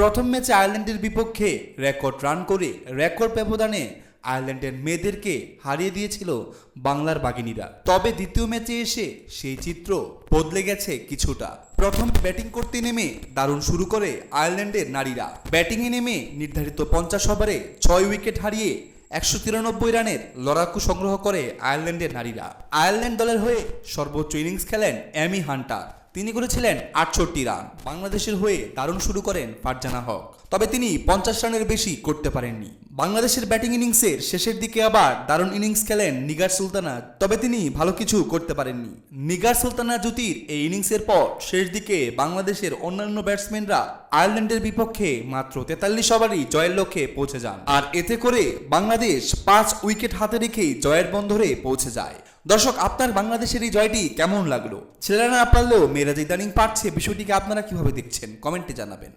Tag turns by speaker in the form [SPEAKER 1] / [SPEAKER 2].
[SPEAKER 1] প্রথম ম্যাচে আয়ারল্যান্ডের বিপক্ষে রেকর্ড রান করে রেকর্ড ব্যবধানে আয়ারল্যান্ডের মেয়েদেরকে হারিয়ে দিয়েছিল বাংলার বাগিনীরা তবে দ্বিতীয় ম্যাচে এসে সেই চিত্র বদলে গেছে কিছুটা। প্রথম ব্যাটিং করতে নেমে দারুণ শুরু করে আয়ারল্যান্ডের নারীরা। ব্যাটিংয়ে নেমে নির্ধারিত পঞ্চাশ ওভারে ছয় উইকেট হারিয়ে একশো তিরানব্বই রানের লড়াকু সংগ্রহ করে আয়ারল্যান্ডের নারীরা। আয়ারল্যান্ড দলের হয়ে সর্বোচ্চ ইনিংস খেলেন অ্যামি হান্টার। তিনি করেছিলেন আটষট্টি রান। বাংলাদেশের হয়ে দারুণ শুরু করেন ফারজানা হক। তবে তিনি পঞ্চাশ রানের বেশি করতে পারেননি। বাংলাদেশের ব্যাটিং ইনিংসের শেষের দিকে আবার দারুণ ইনিংস খেলেন নিগার সুলতানা। তবে তিনি ভালো কিছু করতে পারেননি। নিগার সুলতানা জ্যোতির এই ইনিংসের পর শেষ দিকে বাংলাদেশের অন্যান্য ব্যাটসম্যানরা আয়ারল্যান্ডের বিপক্ষে মাত্র তেতাল্লিশ ওভারই জয়ের লক্ষ্যে পৌঁছে যান। আর এতে করে বাংলাদেশ পাঁচ উইকেট হাতে রেখেই জয়ের বন্ধরে পৌঁছে যায়। দর্শক, আপনার বাংলাদেশের এই জয়টি কেমন লাগল? ছেলেরা না পারলেও মেয়েরা যে ইদানিং পারছে, বিষয়টিকে আপনারা কীভাবে দেখছেন? কমেন্টে জানাবেন।